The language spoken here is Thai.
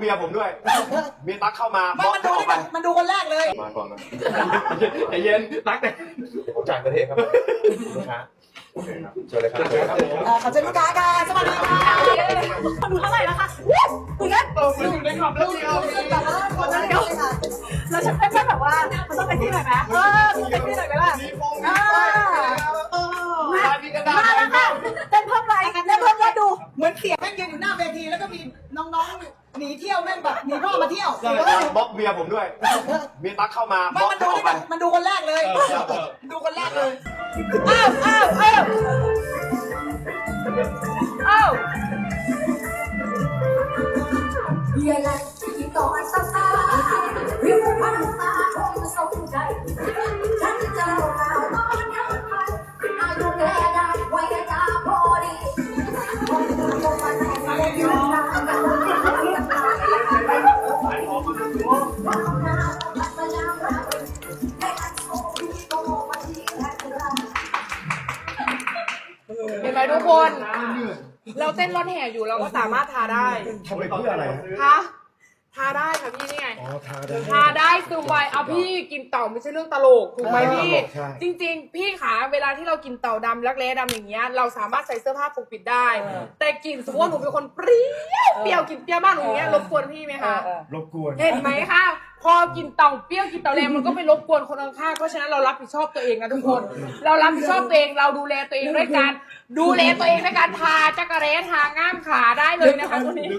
เมียผมด้วย เมียตั๊กเข้ามาบไม่ล็อกมันดูออกไปมันดูคนแรกเลย มาก่อนนะใจเย็นตักแต่ผมจ่ายประเทศครับลูกค้าโอเคครับเชิญเลยครับเชิญครับเอ่อขอเชิญลูกค้าค่ะสวัสดีค่ะดูเท่าไหร่แล้วคะดูเงี้ยเอออยู่ในกรอบแล้วเชียวแบบว่าคนนั้นเดียวแล้วฉันเป็นแค่แบบว่ามันต้องเป็นที่หน่อยไหมเออมันต้องเป็นที่หน่อยไหมล่ะอ่าเอ น้องๆหนีเที่ยวแม่งแบบหนีพ่อมาเที่ยวบล็อกเมียผมด้วย เมียตั๊กเข้ามาบไม่ล็อกมันดูออกไปมันดูคนแรกเลยดูคนแรกเลย อ้าวอ้าวอ้าวอ้าว เรียนอะไรที่ต่อสักตา ห็นไหมทุกคน เราเต้นรถแห่อยู่เราก็สามารถทาได้ทำไปเพื่ออะไรฮะทาได้ค่ะพี่นี่ไง อ๋อทาได้ ทาได้ซึมไวเอาพี่กินเต่าไม่ใช่เรื่องตลกถูกไหมพี่ ใช่ จริง ๆ พี่ขาเวลาที่เรากินเต่าดำรักแร้ดำอย่างเงี้ยเราสามารถใส่เสื้อผ้าปกปิดได้ แต่กลิ่นสมมติว่าหนูเป็นคนเปรี้ยว เปรี้ยวกินเปรี้ยวบ้างหนูอย่างเงี้ยรบกวนพี่ไหมคะรบกวน เห็นไหมคะพอกินเต่าเปรี้ยวกินเต่าแรงมันก็ไปรบกวนคนข้างๆเพราะฉะนั้นเรารับผิดชอบตัวเองนะทุกคน เรารับผิดชอบตัวเองเราดูแลตัวเองด้วยการดูแลตัวเองด้วยการทาจักระเรทาง่ามขาได้เลยนะคะตัวนี้